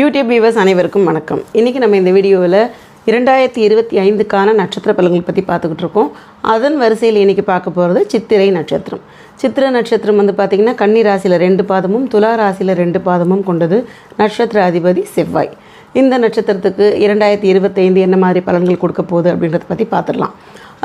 YouTube viewers அனைவருக்கும் வணக்கம். இன்றைக்கி நம்ம இந்த வீடியோவில் இரண்டாயிரத்தி இருபத்தி ஐந்துக்கான நட்சத்திர பலன்கள் பற்றி பார்த்துக்கிட்டு இருக்கோம். அதன் வரிசையில் இன்றைக்கி பார்க்க போகிறது சித்திரை நட்சத்திரம். சித்திரை நட்சத்திரம் வந்து பார்த்திங்கன்னா கன்னி ராசியில் ரெண்டு பாதமும் துலா ராசியில் ரெண்டு பாதமும் கொண்டது நட்சத்திர அதிபதி செவ்வாய். இந்த நட்சத்திரத்துக்கு இரண்டாயிரத்தி இருபத்தைந்து என்ன மாதிரி பலன்கள் கொடுக்க போகுது அப்படின்றத பற்றி பார்த்துடலாம்.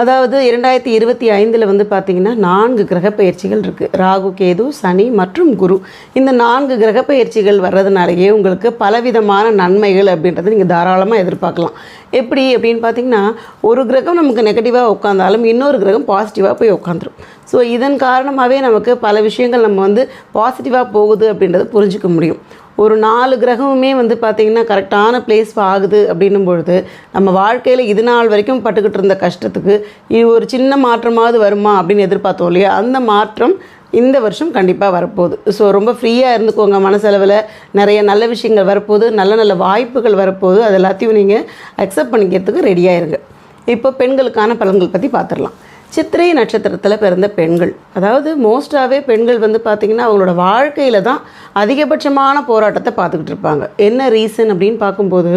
அதாவது இரண்டாயிரத்தி இருபத்தி ஐந்தில் வந்து பார்த்திங்கன்னா நான்கு கிரக பயிற்சிகள் இருக்குது ராகு கேது சனி மற்றும் குரு. இந்த நான்கு கிரக பயிற்சிகள் வர்றதுனாலேயே உங்களுக்கு பலவிதமான நன்மைகள் அப்படின்றத நீங்கள் தாராளமாக எதிர்பார்க்கலாம். எப்படி அப்படின்னு பார்த்தீங்கன்னா ஒரு கிரகம் நமக்கு நெகட்டிவாக உட்காந்தாலும் இன்னொரு கிரகம் பாசிட்டிவாக போய் உட்காந்துரும் ஸோ இதன் காரணமாகவே நமக்கு பல விஷயங்கள் நம்ம வந்து பாசிட்டிவாக போகுது அப்படின்றத புரிஞ்சுக்க முடியும். ஒரு நாலு கிரகமுமே வந்து பார்த்திங்கன்னா கரெக்டான பிளேஸ் ஆகுது அப்படின்னும் பொழுது நம்ம வாழ்க்கையில் இது நாள் வரைக்கும் பட்டுக்கிட்டு இருந்த கஷ்டத்துக்கு இது ஒரு சின்ன மாற்றமாவது வருமா அப்படின்னு எதிர்பார்த்தோம் இல்லையா? அந்த மாற்றம் இந்த வருஷம் கண்டிப்பாக வரப்போகுது. ஸோ ரொம்ப ஃப்ரீயாக இருந்துக்கோங்க மனசளவில். நிறைய நல்ல விஷயங்கள் வரப்போகுது. நல்ல நல்ல வாய்ப்புகள் வரப்போகுது. அது எல்லாத்தையும் நீங்கள் அக்செப்ட் பண்ணிக்கிறதுக்கு ரெடியாக இருங்க. இப்போ பெண்களுக்கான பலன்கள் பற்றி பார்த்துடலாம் சித்திரை நட்சத்திரத்தில் பிறந்த பெண்கள். அதாவது மோஸ்ட்டாகவே பெண்கள் வந்து பார்த்திங்கன்னா அவங்களோட வாழ்க்கையில் தான் அதிகபட்சமான போராட்டத்தை பார்த்துக்கிட்டு இருப்பாங்க. என்ன ரீசன் அப்படின்னு பார்க்கும்போது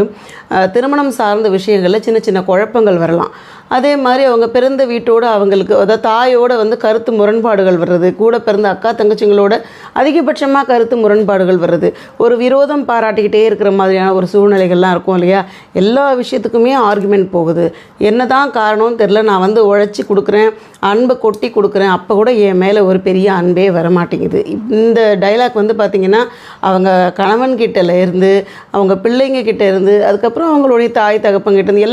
திருமணம் சார்ந்த விஷயங்களில் சின்ன சின்ன குழப்பங்கள் வரலாம். அதே மாதிரி அவங்க பிறந்த வீட்டோட அவங்களுக்கு அதாவது தாயோட வந்து கருத்து முரண்பாடுகள் வர்றது கூட பிறந்த அக்கா தங்கச்சிங்களோட அதிகபட்சமாக கருத்து முரண்பாடுகள் வர்றது. ஒரு விரோதம் பாராட்டிக்கிட்டே இருக்கிற மாதிரியான ஒரு சூழ்நிலைகள்லாம் இருக்கும் இல்லையா? எல்லா விஷயத்துக்குமே ஆர்குமெண்ட் போகுது. என்னதான் காரணம்னு தெரில நான் வந்து உழைச்சி கொடுக்குறேன் அன்பை கொட்டி கொடுக்குறேன். அப்போ கூட என் மேலே ஒரு பெரிய அன்பே வரமாட்டேங்குது. இந்த டைலாக் வந்து பார்த்திங்கன்னா அவங்க கணவன்கிட்டல இருந்து அவங்க பிள்ளைங்க கிட்ட இருந்து அதுக்கப்புறம் அவங்களுடைய தாய் தகப்பங்கிட்ட இருந்து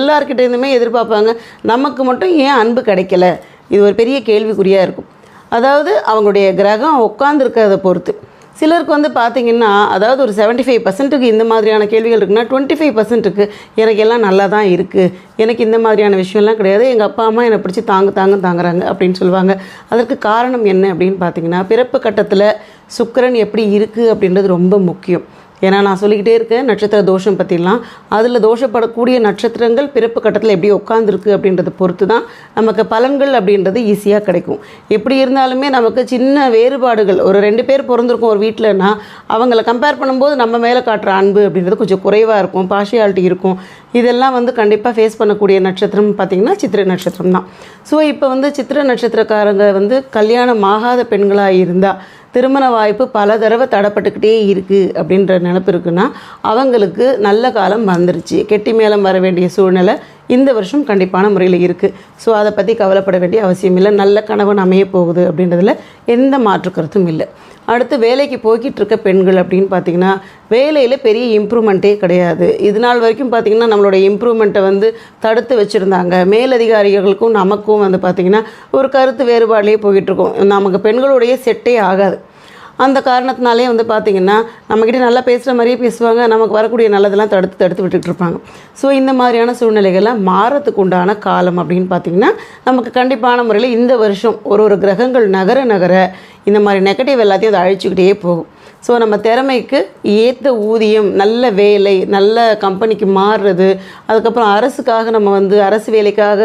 எதிர்பார்ப்பாங்க. நமக்கு மட்டும் ஏன் அன்பு கிடைக்கல? இது ஒரு பெரிய கேள்விக்குறியாக இருக்கும். அதாவது அவங்களுடைய கிரகம் உட்காந்துருக்கிறத பொறுத்து. சிலருக்கு வந்து பார்த்திங்கன்னா அதாவது ஒரு 75% ஃபைவ் பர்சன்ட்டுக்கு இந்த மாதிரியான கேள்விகள் இருக்குன்னா டுவெண்ட்டி ஃபைவ் பர்சன்ட்டுக்கு எனக்கு எல்லாம் நல்லா தான் இருக்குது எனக்கு இந்த மாதிரியான விஷயம்லாம் கிடையாது. எங்கள் அப்பா அம்மா என்னை பிடிச்சி தாங்க தாங்க தாங்குறாங்க அப்படின்னு சொல்லுவாங்க. அதற்கு காரணம் என்ன அப்படின்னு பார்த்தீங்கன்னா பிறப்பு கட்டத்தில் சுக்கரன் எப்படி இருக்குது அப்படின்றது ரொம்ப முக்கியம். ஏன்னா நான் சொல்லிக்கிட்டே இருக்கேன் நட்சத்திர தோஷம் பற்றிலாம் அதில் தோஷப்படக்கூடிய நட்சத்திரங்கள் பிறப்பு கட்டத்தில் எப்படி உட்காந்துருக்கு அப்படின்றத பொறுத்து தான் நமக்கு பலன்கள் அப்படின்றது ஈஸியாக கிடைக்கும். எப்படி இருந்தாலுமே நமக்கு சின்ன வேறுபாடுகள் ஒரு ரெண்டு பேர் பிறந்திருக்கும் ஒரு வீட்டிலனா அவங்கள கம்பேர் பண்ணும்போது நம்ம மேலே காட்டுற அன்பு அப்படின்றது கொஞ்சம் குறைவாக இருக்கும் பார்ஷியாலிட்டி இருக்கும். இதெல்லாம் வந்து கண்டிப்பாக ஃபேஸ் பண்ணக்கூடிய நட்சத்திரம் பார்த்திங்கன்னா சித்திரை நட்சத்திரம் தான். ஸோ இப்போ வந்து சித்திர நட்சத்திரக்காரங்க வந்து கல்யாணம் ஆகாத பெண்களாக இருந்தால் திருமண வாய்ப்பு பல தடவை தடப்பட்டுக்கிட்டே இருக்குது அப்படின்ற நினப்பு இருக்குன்னா அவங்களுக்கு நல்ல காலம் வந்துருச்சு. கெட்டி மேலம் வர வேண்டிய சூழ்நிலை இந்த வருஷம் கண்டிப்பான முறையில் இருக்குது ஸோ அதை பற்றி கவலைப்பட வேண்டிய அவசியம் இல்லை. நல்ல கணவன் அமைய போகுது அப்படின்றதுல எந்த மாற்று கருத்தும் இல்லை. அடுத்து வேலைக்கு போய்கிட்டு இருக்க பெண்கள் அப்படின்னு பார்த்தீங்கன்னா வேலையில் பெரிய இம்ப்ரூவ்மெண்ட்டே கிடையாது. இது நாள் வரைக்கும் பார்த்திங்கன்னா நம்மளோட இம்ப்ரூவ்மெண்ட்டை வந்து தடுத்து வச்சுருந்தாங்க. மேலதிகாரிகளுக்கும் நமக்கும் வந்து பார்த்திங்கன்னா ஒரு கருத்து வேறுபாடுலேயே போய்கிட்டுருக்கோம். நமக்கு பெண்களுடைய செட்டே ஆகாது. அந்த காரணத்தினாலே வந்து பார்த்திங்கன்னா நம்மக்கிட்ட நல்லா பேசுகிற மாதிரியே பேசுவாங்க. நமக்கு வரக்கூடிய நல்லதெல்லாம் தடுத்து தடுத்து விட்டுட்டு இருப்பாங்க ஸோ இந்த மாதிரியான சூழ்நிலைகள்லாம் மாறத்துக்கு உண்டான காலம் அப்படின்னு பார்த்திங்கன்னா நமக்கு கண்டிப்பான முறையில் இந்த வருஷம் ஒரு ஒரு கிரகங்கள் நகர நகர இந்த மாதிரி நெகட்டிவ் எல்லாத்தையும் அதை அழிச்சுக்கிட்டே போகும். ஸோ நம்ம திறமைக்கு ஏற்ற ஊதியம் நல்ல வேலை நல்ல கம்பெனிக்கு மாறுறது அதுக்கப்புறம் அரசுக்காக நம்ம வந்து அரசு வேலைக்காக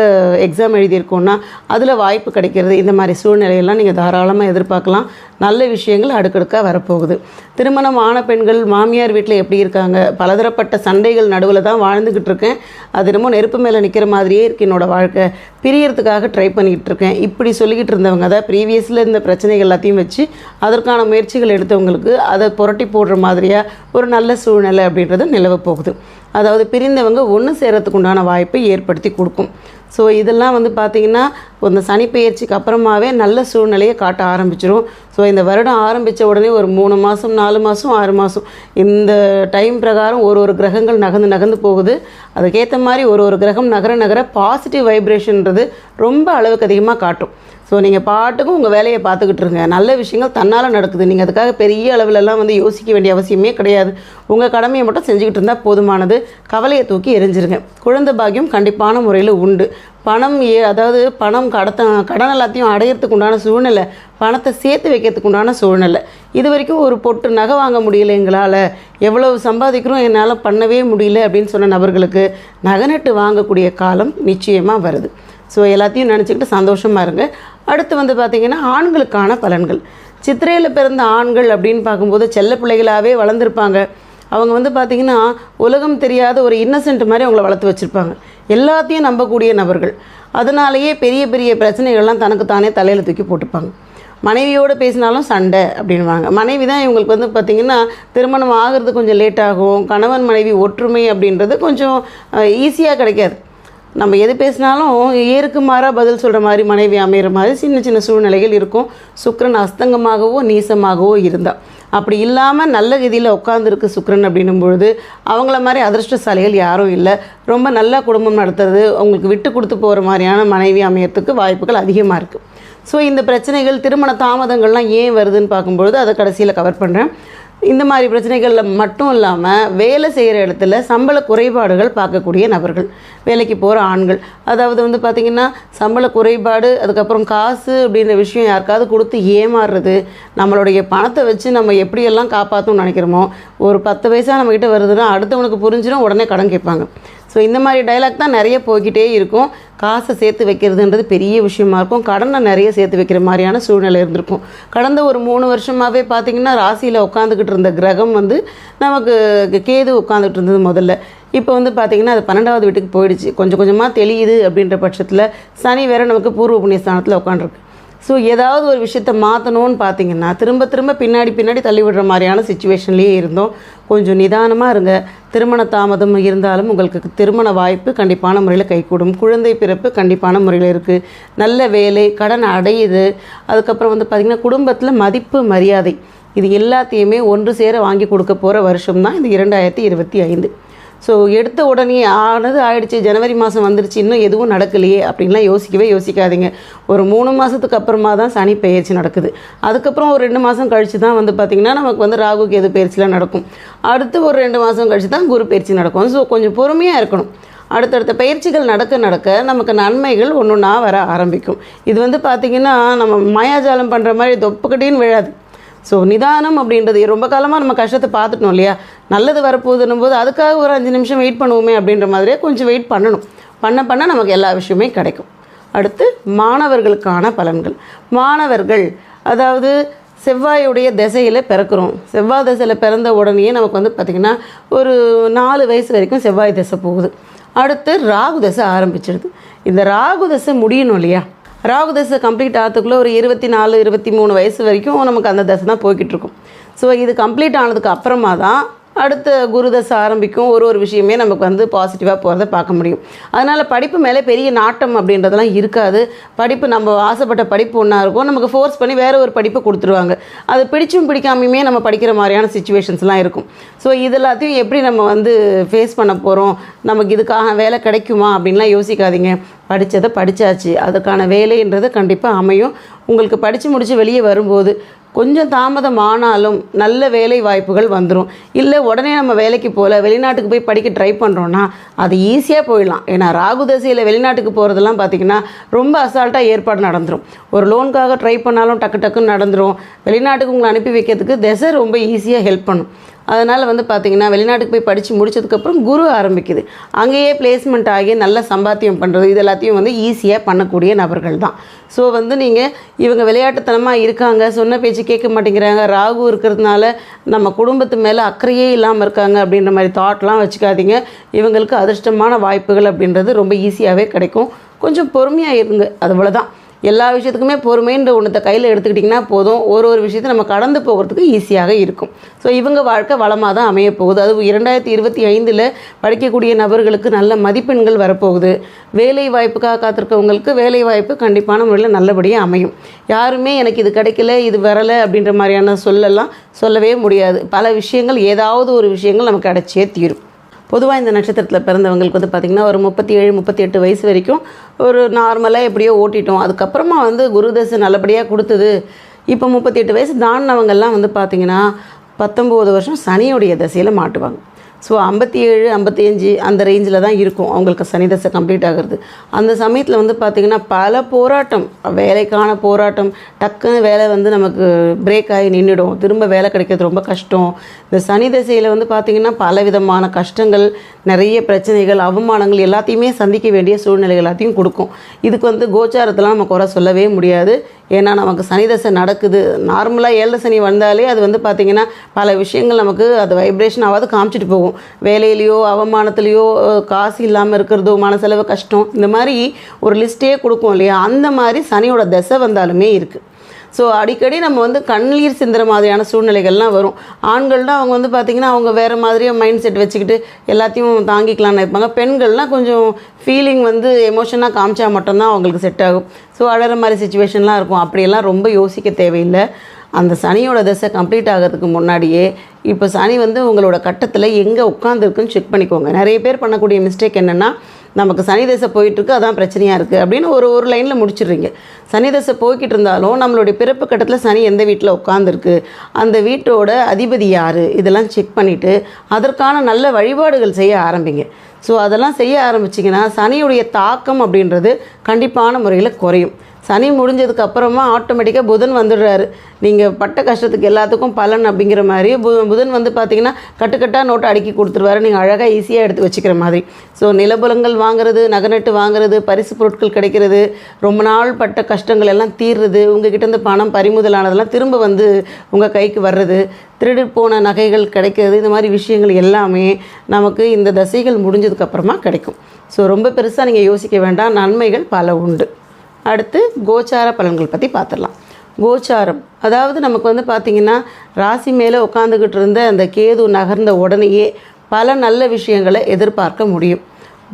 எக்ஸாம் எழுதியிருக்கோம்னா அதில் வாய்ப்பு கிடைக்கிறது இந்த மாதிரி சூழ்நிலையெல்லாம் நீங்கள் தாராளமாக எதிர்பார்க்கலாம். நல்ல விஷயங்கள் அடுக்கடுக்காக வரப்போகுது. திருமணம் ஆன பெண்கள் மாமியார் வீட்டில் எப்படி இருக்காங்க? பலதரப்பட்ட சண்டைகள் நடுவில் தான் வாழ்ந்துக்கிட்டு இருக்கேன். அது என்னமோ நெருப்பு மேலே நிற்கிற மாதிரியே இருக்குது என்னோடய வாழ்க்கை. பிரியறதுக்காக ட்ரை பண்ணிக்கிட்டு இருக்கேன். இப்படி சொல்லிக்கிட்டு இருந்தவங்க அதான் ப்ரீவியஸில் இருந்த பிரச்சனைகள் எல்லாத்தையும் வச்சு அதற்கான முயற்சிகள் எடுத்தவங்களுக்கு அதை புரட்டி போடுற மாதிரியாக ஒரு நல்ல சூழ்நிலை அப்படின்றது நிலவ போகுது. அதாவது பிரிந்தவங்க ஒன்று சேரத்துக்கு உண்டான வாய்ப்பை ஏற்படுத்தி கொடுக்கும். ஸோ இதெல்லாம் வந்து பார்த்திங்கன்னா இந்த சனிப்பெயர்ச்சிக்கு அப்புறமாவே நல்ல சூழ்நிலையை காட்ட ஆரம்பிச்சிரும். ஸோ இந்த வருடம் ஆரம்பித்த உடனே ஒரு மூணு மாதம் நாலு மாதம் ஆறு மாதம் இந்த டைம் பிரகாரம் ஒரு ஒரு கிரகங்கள் நகர்ந்து நகர்ந்து போகுது. அதுக்கேற்ற மாதிரி ஒரு ஒரு கிரகம் நகர நகர பாசிட்டிவ் வைப்ரேஷன்ன்றது ரொம்ப அளவுக்கு அதிகமாக காட்டும். ஸோ நீங்கள் பாட்டுக்கும் உங்கள் வேலையை பார்த்துக்கிட்டு இருங்க. நல்ல விஷயங்கள் தன்னால் நடக்குது. நீங்கள் அதுக்காக பெரிய அளவுலலாம் வந்து யோசிக்க வேண்டிய அவசியமே கிடையாது. உங்கள் கடமையை மட்டும் செஞ்சுக்கிட்டு இருந்தால் போதுமானது. கவலையை தூக்கி எரிஞ்சிருங்க. குழந்தை பாக்கியம் கண்டிப்பான முறையில் உண்டு. பணம் ஏ அதாவது பணம் கடத்த கடன் எல்லாத்தையும் அடையிறதுக்கு உண்டான சூழ்நிலை பணத்தை சேர்த்து வைக்கிறதுக்கு உண்டான சூழ்நிலை. இது வரைக்கும் ஒரு பொட்டு நகை வாங்க முடியல எங்களால். எவ்வளவு சம்பாதிக்கிறோம் என்னால் பண்ணவே முடியல அப்படின்னு சொன்ன நபர்களுக்கு நகை நட்டு வாங்கக்கூடிய காலம் நிச்சயமாக வருது. ஸோ எல்லாத்தையும் நினச்சிக்கிட்டு சந்தோஷமாக இருங்க. அடுத்து வந்து பார்த்திங்கன்னா ஆண்களுக்கான பலன்கள். சித்திரையில் பிறந்த ஆண்கள் அப்படின்னு பார்க்கும்போது செல்ல பிள்ளைகளாகவே வளர்ந்துருப்பாங்க. அவங்க வந்து பார்த்திங்கன்னா உலகம் தெரியாத ஒரு இன்னசென்ட் மாதிரி அவங்கள வளர்த்து வச்சுருப்பாங்க. எல்லாத்தையும் நம்பக்கூடிய நபர்கள். அதனாலேயே பெரிய பெரிய பிரச்சனைகள்லாம் தனக்கு தானே தலையில் தூக்கி போட்டுப்பாங்க. மனைவியோடு பேசினாலும் சண்டை அப்படின்வாங்க மனைவி தான் இவங்களுக்கு வந்து பார்த்திங்கன்னா திருமணம் ஆகிறது கொஞ்சம் லேட் ஆகும். கணவன் மனைவி ஒற்றுமை அப்படின்றது கொஞ்சம் ஈஸியாக கிடைக்காது. நம்ம எது பேசினாலும் ஏருக்கு மாறாக பதில் சொல்கிற மாதிரி மனைவி அமைகிற மாதிரி சின்ன சின்ன சூழ்நிலைகள் இருக்கும். சுக்ரன் அஸ்தங்கமாகவோ நீசமாகவோ இருந்தால் அப்படி இல்லாமல் நல்ல கதியில் உட்காந்துருக்கு சுக்ரன் அப்படின்னும் பொழுது அவங்கள மாதிரி அதிர்ஷ்டசாலிகள் யாரும் இல்லை. ரொம்ப நல்ல குடும்பம் நடத்துறது அவங்களுக்கு விட்டு கொடுத்து போகிற மாதிரியான மனைவி அமையறதுக்கு வாய்ப்புகள் அதிகமாக இருக்குது ஸோ இந்த பிரச்சனைகள் திருமண தாமதங்கள்லாம் ஏன் வருதுன்னு பார்க்கும்பொழுது அதை கடைசியில் கவர் பண்ணுறேன் இந்த மாதிரி பிரச்சனைகளில் மட்டும் இல்லாமல் வேலை செய்கிற இடத்துல சம்பள குறைபாடுகள் பார்க்கக்கூடிய நபர்கள் வேலைக்கு போகிற ஆண்கள். அதாவது வந்து பார்த்திங்கன்னா சம்பள குறைபாடு அதுக்கப்புறம் காசு அப்படின்ற விஷயம் யாருக்காவது கொடுத்து ஏமாறுறது நம்மளுடைய பணத்தை வச்சு நம்ம எப்படியெல்லாம் காப்பாற்றணும்னு நினைக்கிறோமோ ஒரு பத்து வயசாக நம்மக்கிட்ட வருதுன்னா அடுத்தவனுக்கு புரிஞ்சிடும் உடனே கடன் கேட்பாங்க. ஸோ இந்த மாதிரி டைலாக் தான் நிறைய போய்கிட்டே இருக்கும். காசை சேர்த்து வைக்கிறதுன்றது பெரிய விஷயமா இருக்கும். கடனை நிறைய சேர்த்து வைக்கிற மாதிரியான சூழ்நிலை இருந்திருக்கும். கடந்த ஒரு மூணு வருஷமாகவே பார்த்திங்கன்னா ராசியில் உட்காந்துக்கிட்டு இருந்த கிரகம் வந்து நமக்கு கேது உட்காந்துட்டு இருந்தது முதல்ல. இப்போ வந்து பார்த்திங்கன்னா அது பன்னெண்டாவது வீட்டுக்கு போயிடுச்சு. கொஞ்சம் கொஞ்சமாக தெளியுது அப்படின்ற பட்சத்தில் சனி வேற நமக்கு பூர்வ புண்ணியஸ்தானத்தில் உட்காந்துருக்கு ஸோ ஏதாவது ஒரு விஷயத்தை மாற்றணும்னு பார்த்தீங்கன்னா திரும்ப திரும்ப பின்னாடி பின்னாடி தள்ளி விடுற மாதிரியான சுச்சுவேஷன்லேயே இருந்தோம். கொஞ்சம் நிதானமாக இருங்க. திருமண தாமதம் இருந்தாலும் உங்களுக்கு திருமண வாய்ப்பு கண்டிப்பான முறையில் கைகூடும். குழந்தை பிறப்பு கண்டிப்பான முறையில் இருக்குது நல்ல வேலை கடன் அடையுது. அதுக்கப்புறம் வந்து பார்த்திங்கன்னா குடும்பத்தில் மதிப்பு மரியாதை. இது எல்லாத்தையுமே ஒன்று சேர வாங்கி கொடுக்க போகிற வருஷம் தான் இந்த இரண்டாயிரத்தி இருபத்தி ஐந்து. ஸோ எடுத்த உடனே ஆனது ஆயிடுச்சு ஜனவரி மாதம் வந்துருச்சு இன்னும் எதுவும் நடக்கலையே அப்படின்லாம் யோசிக்கவே யோசிக்காதீங்க. ஒரு மூணு மாதத்துக்கு அப்புறமா தான் சனி பெயர்ச்சி நடக்குது. அதுக்கப்புறம் ஒரு ரெண்டு மாதம் கழிச்சு தான் வந்து பார்த்திங்கன்னா நமக்கு வந்து ராகு கேது பயிற்சிலாம் நடக்கும். அடுத்து ஒரு ரெண்டு மாதம் கழித்து தான் குரு பயிற்சி நடக்கும். ஸோ கொஞ்சம் பொறுமையாக இருக்கணும். அடுத்தடுத்த பயிற்சிகள் நடக்க நடக்க நமக்கு நன்மைகள் ஒன்று ஒன்றா வர ஆரம்பிக்கும். இது வந்து பார்த்திங்கன்னா நம்ம மாயாஜாலம் பண்ணுற மாதிரி தொப்புக்கிட்டேன்னு விழாது. ஸோ நிதானம் அப்படின்றது ரொம்ப காலமாக நம்ம கஷ்டத்தை பார்த்துட்டோம் இல்லையா? நல்லது வரப்போகுதுன்னும் போது அதுக்காக ஒரு அஞ்சு நிமிஷம் வெயிட் பண்ணுவோமே அப்படின்ற மாதிரியே கொஞ்சம் வெயிட் பண்ணணும். பண்ண பண்ண நமக்கு எல்லா விஷயமே கிடைக்கும். அடுத்து மாணவர்களுக்கான பலன்கள். மாணவர்கள் அதாவது செவ்வாயுடைய திசையில் பிறக்கிறோம். செவ்வாய் திசையில் பிறந்த உடனேயே நமக்கு வந்து பார்த்திங்கன்னா ஒரு நாலு வயசு வரைக்கும் செவ்வாய் திசை போகுது. அடுத்து ராகு தசை ஆரம்பிச்சிடுது இந்த ராகு தசை முடியணும் இல்லையா? ராகு தசை கம்ப்ளீட் ஆகிறதுக்குள்ளே ஒரு இருபத்தி நாலு இருபத்தி மூணு வயசு வரைக்கும் நமக்கு அந்த தசை தான் போய்கிட்டு இருக்கும். ஸோ இது கம்ப்ளீட் ஆனதுக்கு அப்புறமா தான் அடுத்த குருதசை ஆரம்பிக்கும். ஒரு ஒரு விஷயமே நமக்கு வந்து பாசிட்டிவாக போகிறத பார்க்க முடியும். அதனால் படிப்பு மேலே பெரிய நாட்டம் அப்படின்றதெல்லாம் இருக்காது. படிப்பு நம்ம ஆசைப்பட்ட படிப்பு ஒன்றா இருக்கும். நமக்கு ஃபோர்ஸ் பண்ணி வேறு ஒரு படிப்பை கொடுத்துருவாங்க. அது பிடிச்சும் பிடிக்காமையுமே நம்ம படிக்கிற மாதிரியான சுச்சுவேஷன்ஸ்லாம் இருக்கும். ஸோ இது எல்லாத்தையும் எப்படி நம்ம வந்து ஃபேஸ் பண்ண போகிறோம் நமக்கு இதுக்காக வேலை கிடைக்குமா? அப்படின்லாம் யோசிக்காதீங்க. படித்ததை படித்தாச்சு அதுக்கான வேலைன்றது கண்டிப்பாக அமையும். உங்களுக்கு படித்து முடித்து வெளியே வரும்போது கொஞ்சம் தாமதம் ஆனாலும் நல்ல வேலை வாய்ப்புகள் வந்துடும் இல்லை உடனே நம்ம வேலைக்கு போகல வெளிநாட்டுக்கு போய் படிக்க ட்ரை பண்ணுறோன்னா அது ஈஸியாக போயிடலாம். ஏன்னா ராகு தசையில் வெளிநாட்டுக்கு போகிறதெல்லாம் பார்த்திங்கன்னா ரொம்ப அசால்ட்டாக ஏற்பாடு நடந்துடும் ஒரு லோனுக்காக ட்ரை பண்ணாலும் டக்கு டக்குன்னு நடந்துடும் வெளிநாட்டுக்கு உங்களை அனுப்பி வைக்கிறதுக்கு திசை ரொம்ப ஈஸியாக ஹெல்ப் பண்ணும். அதனால் வந்து பார்த்திங்கன்னா வெளிநாட்டுக்கு போய் படித்து முடிச்சதுக்கப்புறம் குரு ஆரம்பிக்குது. அங்கேயே பிளேஸ்மெண்ட் ஆகி நல்ல சம்பாத்தியம் பண்ணுறது இது எல்லாத்தையும் வந்து ஈஸியாக பண்ணக்கூடிய நபர்கள் தான். ஸோ வந்து நீங்கள் இவங்க விளையாட்டுத்தனமாக இருக்காங்க சொன்ன பேச்சு கேட்க மாட்டேங்கிறாங்க ராகு இருக்கிறதுனால நம்ம குடும்பத்து மேலே அக்கறையே இல்லாமல் இருக்காங்க அப்படின்ற மாதிரி தாட்லாம் வச்சுக்காதீங்க. இவங்களுக்கு அதிர்ஷ்டமான வாய்ப்புகள் அப்படின்றது ரொம்ப ஈஸியாகவே கிடைக்கும். கொஞ்சம் பொறுமையாக இருங்க அது அவ்வளோதான் எல்லா விஷயத்துக்குமே பொறுமைன்ற ஒன்றத்தை கையில் எடுத்துக்கிட்டிங்கன்னா போதும். ஒரு ஒரு விஷயத்தை நம்ம கடந்து போகிறதுக்கு ஈஸியாக இருக்கும். ஸோ இவங்க வாழ்க்கை வளமாக தான் அமைய போகுது. அது இரண்டாயிரத்தி இருபத்தி ஐந்தில் படிக்கக்கூடிய நபர்களுக்கு நல்ல மதிப்பெண்கள் வரப்போகுது. வேலை வாய்ப்புக்காக காத்திருக்கவங்களுக்கு வேலை வாய்ப்பு கண்டிப்பான முறையில் நல்லபடியாக அமையும். யாருமே எனக்கு இது கிடைக்கல இது வரலை அப்படின்ற மாதிரியான சொல்லலாம் சொல்லவே முடியாது. பல விஷயங்கள் ஏதாவது ஒரு விஷயங்கள் நமக்கு கிடைச்சே தீரும். பொதுவாக இந்த நட்சத்திரத்தில் பிறந்தவங்களுக்கு வந்து பார்த்திங்கன்னா ஒரு முப்பத்தி ஏழு முப்பத்தி எட்டு வயசு வரைக்கும் ஒரு நார்மலாக எப்படியோ ஓட்டிட்டோம். அதுக்கப்புறமா வந்து குருதசை நல்லபடியாக கொடுத்தது. இப்போ முப்பத்தி எட்டு வயசு தாண்டினவங்கெல்லாம் வந்து பார்த்திங்கன்னா பத்தொம்போது வருஷம் சனியுடைய தசையில் மாட்டுவாங்க. ஸோ ஐம்பத்தி ஏழு ஐம்பத்தஞ்சு அந்த ரேஞ்சில் தான் இருக்கும். அவங்களுக்கு சனி தசை கம்ப்ளீட் ஆகிறது. அந்த சமயத்தில் வந்து பார்த்திங்கன்னா பல போராட்டம் வேலைக்கான போராட்டம் டக்குன்னு வேலை வந்து நமக்கு பிரேக் ஆகி நின்றுடும் திரும்ப வேலை கிடைக்கிறது ரொம்ப கஷ்டம். இந்த சனி தசையில் வந்து பார்த்திங்கன்னா பல விதமான கஷ்டங்கள் நிறைய பிரச்சனைகள் அவமானங்கள் எல்லாத்தையுமே சந்திக்க வேண்டிய சூழ்நிலைகள் எல்லாத்தையும் கொடுக்கும். இதுக்கு வந்து கோச்சாரத்தெலாம் நம்ம குறை சொல்லவே முடியாது. ஏன்னா நமக்கு சனி தசை நடக்குது. நார்மலாக ஏழரை சனி வந்தாலே அது வந்து பார்த்திங்கன்னா பல விஷயங்கள் நமக்கு அது வைப்ரேஷன் ஆகாது காமிச்சிட்டு போகும். வேலையிலையோ அவமானத்துலேயோ காசு இல்லாமல் இருக்கிறதோ மனசெலவு கஷ்டம் இந்த மாதிரி ஒரு லிஸ்ட்டே கொடுக்கும் இல்லையா? அந்த மாதிரி சனியோட தசை வந்தாலுமே இருக்குது ஸோ அடிக்கடி நம்ம வந்து கண்ணீர் சிந்துற மாதிரியான சூழ்நிலைகள்லாம் வரும். ஆண்கள்னால் அவங்க வந்து பார்த்திங்கன்னா அவங்க வேறு மாதிரியே மைண்ட் செட் வச்சுக்கிட்டு எல்லாத்தையும் தாங்கிக்கலாம்னு இருப்பாங்க பெண்கள்லாம் கொஞ்சம் ஃபீலிங் வந்து எமோஷனாக காமிச்சா மட்டும்தான் அவங்களுக்கு செட் ஆகும். ஸோ அழகிற மாதிரி சுச்சுவேஷன்லாம் இருக்கும். அப்படியெல்லாம் ரொம்ப யோசிக்க தேவையில்லை. அந்த சனியோட தசை கம்ப்ளீட் ஆகிறதுக்கு முன்னாடியே இப்போ சனி வந்து உங்களோட கட்டத்தில் எங்கே உட்காந்துருக்குன்னு செக் பண்ணிக்கோங்க. நிறைய பேர் பண்ணக்கூடிய மிஸ்டேக் என்னென்னா நமக்கு சனி தசை போயிட்டுருக்கு அதான் பிரச்சனையாக இருக்குது அப்படின்னு ஒரு ஒரு லைனில் முடிச்சிடுறீங்க. சனி தசை போய்கிட்டு இருந்தாலும் நம்மளுடைய பிறப்பு கட்டத்தில் சனி எந்த வீட்டில் உட்காந்துருக்கு அந்த வீட்டோட அதிபதி யார் இதெல்லாம் செக் பண்ணிவிட்டு அதற்கான நல்ல வழிபாடுகள் செய்ய ஆரம்பிங்க. ஸோ அதெல்லாம் செய்ய ஆரம்பிச்சிங்கன்னா சனியுடைய தாக்கம் அப்படின்றது கண்டிப்பான முறையில் குறையும். சனி முடிஞ்சதுக்கு அப்புறமா ஆட்டோமேட்டிக்காக புதன் வந்துடுறாரு. நீங்கள் பட்ட கஷ்டத்துக்கு எல்லாத்துக்கும் பலன் அப்படிங்கிற மாதிரி பு புதன் வந்து பார்த்தீங்கன்னா கட்டுக்கட்டாக நோட்டை அடுக்கி கொடுத்துருவாரு. நீங்கள் அழகாக ஈஸியாக எடுத்து வச்சுக்கிற மாதிரி. ஸோ நிலபுலங்கள் வாங்குறது நகநட்டு வாங்குறது பரிசு பொருட்கள் கிடைக்கிறது ரொம்ப நாள் பட்ட கஷ்டங்கள் எல்லாம் தீர்றது உங்ககிட்ட இருந்து பணம் பறிமுதலானதெல்லாம் திரும்ப வந்து உங்கள் கைக்கு வர்றது திருடு போன நகைகள் கிடைக்கிறது இந்த மாதிரி விஷயங்கள் எல்லாமே நமக்கு இந்த தசைகள் முடிஞ்சதுக்கப்புறமா கிடைக்கும். ஸோ ரொம்ப பெருசாக நீங்கள் யோசிக்க வேண்டாம். நன்மைகள் பல உண்டு. அடுத்து கோச்சார பலன்கள் பற்றி பார்த்துடலாம் கோச்சாரம் அதாவது நமக்கு வந்து பார்த்திங்கன்னா ராசி மேலே உட்காந்துக்கிட்டு இருந்த அந்த கேது நகர்ந்த உடனேயே பல நல்ல விஷயங்களை எதிர்பார்க்க முடியும்.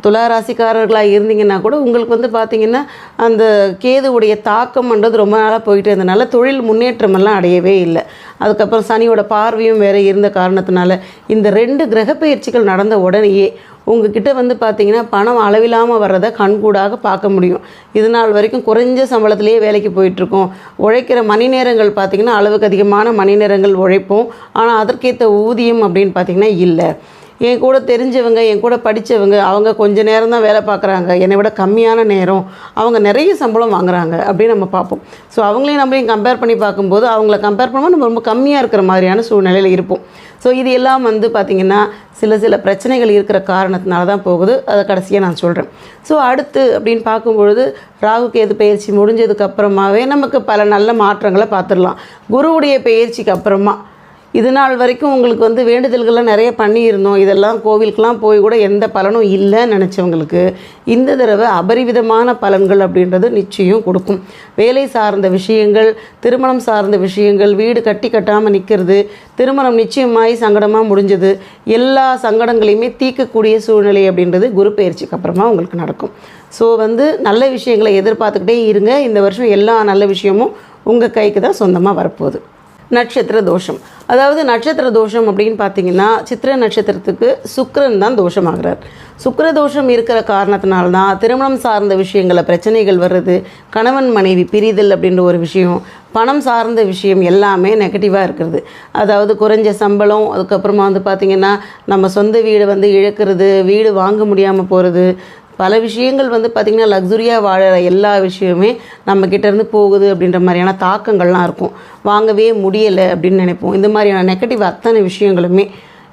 துலா ராசிக்காரர்களாக இருந்தீங்கன்னா கூட உங்களுக்கு வந்து பார்த்திங்கன்னா அந்த கேதுவுடைய தாக்கம்ன்றது ரொம்ப நாளாக போயிட்டு இருந்தனால தொழில் முன்னேற்றமெல்லாம் அடையவே இல்லை. அதுக்கப்புறம் சனியோட பார்வையும் வேற இருந்த காரணத்தினால இந்த ரெண்டு கிரக பயிற்சிகள் நடந்த உடனேயே உங்ககிட்ட வந்து பார்த்தீங்கன்னா பணம் அளவில்லாமல் வர்றதை கண்கூடாக பார்க்க முடியும். இது நாள் வரைக்கும் குறைஞ்ச சம்பளத்திலேயே வேலைக்கு போயிட்டுருக்கோம். உழைக்கிற மணி நேரங்கள் பார்த்திங்கன்னா அளவுக்கு அதிகமான மணி நேரங்கள் உழைப்போம். ஆனால் அதற்கேற்ற ஊதியம் அப்படின்னு பார்த்திங்கன்னா இல்லை. என் கூட தெரிஞ்சவங்க என் கூட படித்தவங்க அவங்க கொஞ்ச நேரம் தான் வேலை பார்க்குறாங்க. என்னை விட கம்மியான நேரம். அவங்க நிறைய சம்பளம் வாங்குறாங்க அப்படின்னு நம்ம பார்ப்போம். ஸோ அவங்களையும் நம்மளையும் கம்பேர் பண்ணி பார்க்கும்போது அவங்கள கம்பேர் பண்ணும்போது நம்ம ரொம்ப கம்மியாக இருக்கிற மாதிரியான சூழ்நிலையில் இருப்போம். ஸோ இது எல்லாம் வந்து பார்த்திங்கன்னா சில சில பிரச்சனைகள் இருக்கிற காரணத்தினால தான் போகுது. அதை கடைசியாக நான் சொல்கிறேன் ஸோ அடுத்து அப்படின்னு பார்க்கும்பொழுது ராகு கேது பயிற்சி முடிஞ்சதுக்கு அப்புறமாவே நமக்கு பல நல்ல மாற்றங்களை பார்த்துடலாம். குருவுடைய பயிற்சிக்கு அப்புறமா இது நாள் வரைக்கும் உங்களுக்கு வந்து வேண்டுதல்கள்லாம் நிறைய பண்ணியிருந்தோம். இதெல்லாம் கோவிலுக்கெலாம் போய் கூட எந்த பலனும் இல்லைன்னு நினச்சவங்களுக்கு இந்த தடவை அபரிவிதமான பலன்கள் அப்படின்றது நிச்சயம் கொடுக்கும். வேலை சார்ந்த விஷயங்கள் திருமணம் சார்ந்த விஷயங்கள் வீடு கட்டி கட்டாமல் நிற்கிறது திருமணம் நிச்சயமாகி சங்கடமாக முடிஞ்சது எல்லா சங்கடங்களையுமே தீர்க்கக்கூடிய சூழ்நிலை அப்படின்றது குரு பயிற்சிக்கு அப்புறமா உங்களுக்கு நடக்கும். ஸோ வந்து நல்ல விஷயங்களை எதிர்பார்த்துக்கிட்டே இருங்க. இந்த வருஷம் எல்லா நல்ல விஷயமும் உங்கள் கைக்கு தான் சொந்தமாக வரப்போகுது. நட்சத்திர தோஷம் அதாவது நட்சத்திர தோஷம் அப்படின்னு பார்த்தீங்கன்னா சித்திர நட்சத்திரத்துக்கு சுக்கரன் தான் தோஷமாகிறார். சுக்கர தோஷம் இருக்கிற காரணத்தினால்தான் திருமணம் சார்ந்த விஷயங்களில் பிரச்சனைகள் வர்றது கணவன் மனைவி பிரிதல் அப்படின்ற ஒரு விஷயம் பணம் சார்ந்த விஷயம் எல்லாமே நெகட்டிவாக இருக்கிறது. அதாவது குறைஞ்ச சம்பளம் அதுக்கப்புறமா வந்து பார்த்திங்கன்னா நம்ம சொந்த வீடு வந்து இழக்கிறது வீடு வாங்க முடியாமல் போகிறது பல விஷயங்கள் வந்து பார்த்திங்கன்னா லக்ஸுரியாக வாழற எல்லா விஷயமே நம்ம போகுது அப்படின்ற மாதிரியான தாக்கங்கள்லாம் இருக்கும். வாங்கவே முடியலை அப்படின்னு நினைப்போம். இந்த மாதிரியான நெகட்டிவ் அத்தனை விஷயங்களுமே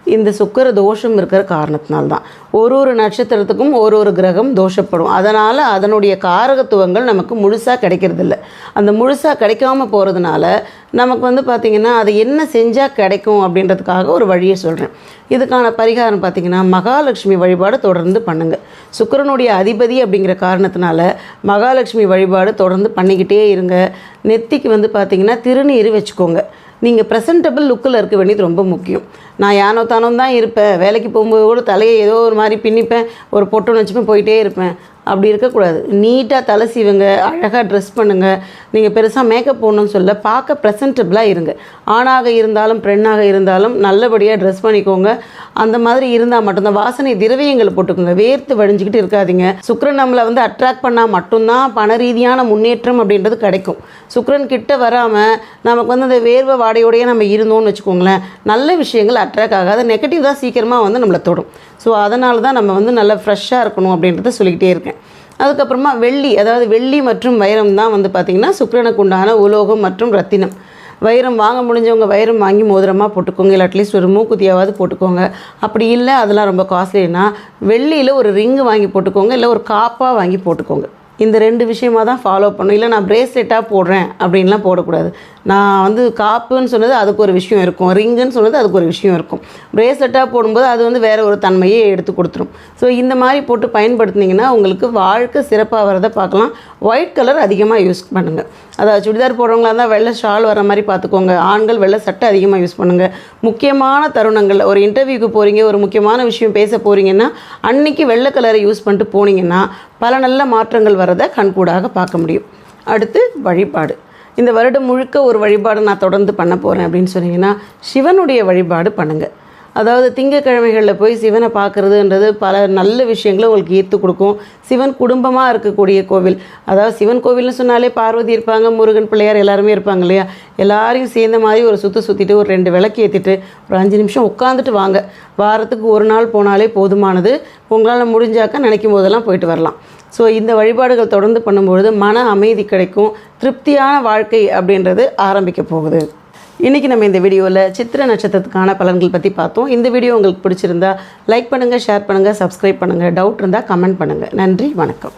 இந்த சுக்கிர தோஷம் இருக்கிற காரணத்தினால்தான். ஒரு ஒரு நட்சத்திரத்துக்கும் ஒரு ஒரு கிரகம் தோஷப்படும். அதனால் அதனுடைய காரகத்துவங்கள் நமக்கு முழுசாக கிடைக்கிறதில்ல. அந்த முழுசாக கிடைக்காம போகிறதுனால நமக்கு வந்து பார்த்திங்கன்னா அது என்ன செஞ்சால் கிடைக்கும் அப்படின்றதுக்காக ஒரு வழியை சொல்கிறேன் இதுக்கான பரிகாரம் பார்த்திங்கன்னா மகாலட்சுமி வழிபாடு தொடர்ந்து பண்ணுங்கள் சுக்கிரனுடைய அதிபதி அப்படிங்கிற காரணத்தினால மகாலட்சுமி வழிபாடு தொடர்ந்து பண்ணிக்கிட்டே இருங்க. நெத்திக்கு வந்து பார்த்திங்கன்னா திருநீர் வச்சுக்கோங்க. நீங்கள் ப்ரெசன்டபிள் லுக்கில் இருக்க வேண்டியது ரொம்ப முக்கியம். நான் யானோ தானோ தான் இருப்பேன். வேலைக்கு போகும்போது கூட தலையை ஏதோ ஒரு மாதிரி பின்னிப்பேன். ஒரு பொட்டுன்னு வச்சுப்பேன் போயிட்டே இருப்பேன். அப்படி இருக்கக்கூடாது. நீட்டாக தலை சீவுங்க அழகாக ட்ரெஸ் பண்ணுங்கள் நீங்கள் பெருசாக மேக்கப் போடணும்னு சொல்ல பார்க்க ப்ரெசன்டபிளாக இருங்க. ஆணாக இருந்தாலும் பெண்ணாக இருந்தாலும் நல்லபடியாக ட்ரெஸ் பண்ணிக்கோங்க. அந்த மாதிரி இருந்தால் மட்டும்தான். வாசனை திரவியங்கள் போட்டுக்கோங்க. வேர்த்து வழிஞ்சிக்கிட்டு இருக்காதீங்க. சுக்ரன் நம்மளை வந்து அட்ராக்ட் பண்ணால் மட்டும்தான் பண ரீதியான முன்னேற்றம் அப்படின்றது கிடைக்கும். சுக்ரன் கிட்ட வராமல் நமக்கு வந்து அந்த வேர்வை வாடையோடையே நம்ம இருந்தோம்னு வச்சுக்கோங்களேன். நல்ல விஷயங்கள் அட்ராக்ட் ஆகாது. நெகட்டிவ் தான் சீக்கிரமாக வந்து நம்மளை தொடும். ஸோ அதனால தான் நம்ம வந்து நல்லா ஃப்ரெஷ்ஷாக இருக்கணும் அப்படின்றத சொல்லிக்கிட்டே இருக்கேன். அதுக்கப்புறமா வெள்ளி அதாவது வெள்ளி மற்றும் வைரம் தான் வந்து பார்த்திங்கன்னா சுக்கிரனுக்கு உண்டான உலோகம் மற்றும் ரத்தினம். வைரம் வாங்க முடிஞ்சவங்க வைரம் வாங்கி மோதிரமாக போட்டுக்கோங்க. இல்லை அட்லீஸ்ட் ஒரு மூக்குத்தியாவது போட்டுக்கோங்க. அப்படி இல்லை அதெல்லாம் ரொம்ப காஸ்ட்லினா வெள்ளியில் ஒரு ரிங்கு வாங்கி போட்டுக்கோங்க. இல்லை ஒரு காப்பாக வாங்கி போட்டுக்கோங்க. இந்த ரெண்டு விஷயமாக தான் ஃபாலோ பண்ணும். இல்லை நான் ப்ரேஸ்லெட்டாக போடுறேன் அப்படின்லாம் போடக்கூடாது. நான் வந்து காப்புன்னு சொன்னது அதுக்கு ஒரு விஷயம் இருக்கும். ரிங்குன்னு சொன்னது அதுக்கு ஒரு விஷயம் இருக்கும். ப்ரேஸ்லெட்டாக போடும்போது அது வந்து வேறு ஒரு தன்மையை எடுத்து கொடுத்துரும். ஸோ இந்த மாதிரி போட்டு பயன்படுத்துனீங்கன்னா உங்களுக்கு வாழ்க்கை சிறப்பாக வரதை பார்க்கலாம். ஒயிட் கலர் அதிகமாக யூஸ் பண்ணுங்கள் அதாவது சுடிதார் போடுறவங்களா இருந்தால் வெள்ளை ஷால் வர மாதிரி பார்த்துக்கோங்க. ஆண்கள் வெள்ளை சட்டை அதிகமாக யூஸ் பண்ணுங்கள் முக்கியமான தருணங்களில் ஒரு இன்டர்வியூக்கு போகிறீங்க ஒரு முக்கியமான விஷயம் பேச போகிறீங்கன்னா அன்னைக்கு வெள்ளை கலரை யூஸ் பண்ணிட்டு போனீங்கன்னா பல நல்ல மாற்றங்கள் வரதை கண்கூடாக பார்க்க முடியும். அடுத்து வழிபாடு. இந்த வருடம் முழுக்க ஒரு வழிபாடு நான் தொடர்ந்து பண்ண போகிறேன் அப்படின்னு சொன்னீங்கன்னா சிவனுடைய வழிபாடு பண்ணுங்கள் அதாவது திங்கக்கிழமைகளில் போய் சிவனை பார்க்குறதுன்றது பல நல்ல விஷயங்களை உங்களுக்கு ஈர்த்து கொடுக்கும். சிவன் குடும்பமாக இருக்கக்கூடிய கோவில். அதாவது சிவன் கோவில்னு சொன்னாலே பார்வதி இருப்பாங்க முருகன் பிள்ளையார் எல்லாருமே இருப்பாங்க இல்லையா? எல்லாரையும் சேர்ந்த மாதிரி ஒரு சுற்று சுற்றிட்டு ஒரு ரெண்டு விளக்கு ஏற்றிட்டு ஒரு அஞ்சு நிமிஷம் உட்காந்துட்டு வாங்க. வாரத்துக்கு ஒரு நாள் போனாலே போதுமானது. உங்களால் முடிஞ்சாக்க நினைக்கும் போதெல்லாம் போயிட்டு வரலாம். ஸோ இந்த வழிபாடுகள் தொடர்ந்து பண்ணும்பொழுது மன அமைதி கிடைக்கும். திருப்தியான வாழ்க்கை அப்படின்றது ஆரம்பிக்க போகுது. இன்றைக்கி நம்ம இந்த வீடியோவில் சித்திர நட்சத்திரத்துக்கான பலன்கள் பற்றி பார்த்தோம். இந்த வீடியோ உங்களுக்கு பிடிச்சிருந்தா லைக் பண்ணுங்கள் ஷேர் பண்ணுங்கள் சப்ஸ்கிரைப் பண்ணுங்கள் டவுட் இருந்தால் கமெண்ட் பண்ணுங்கள் நன்றி வணக்கம்.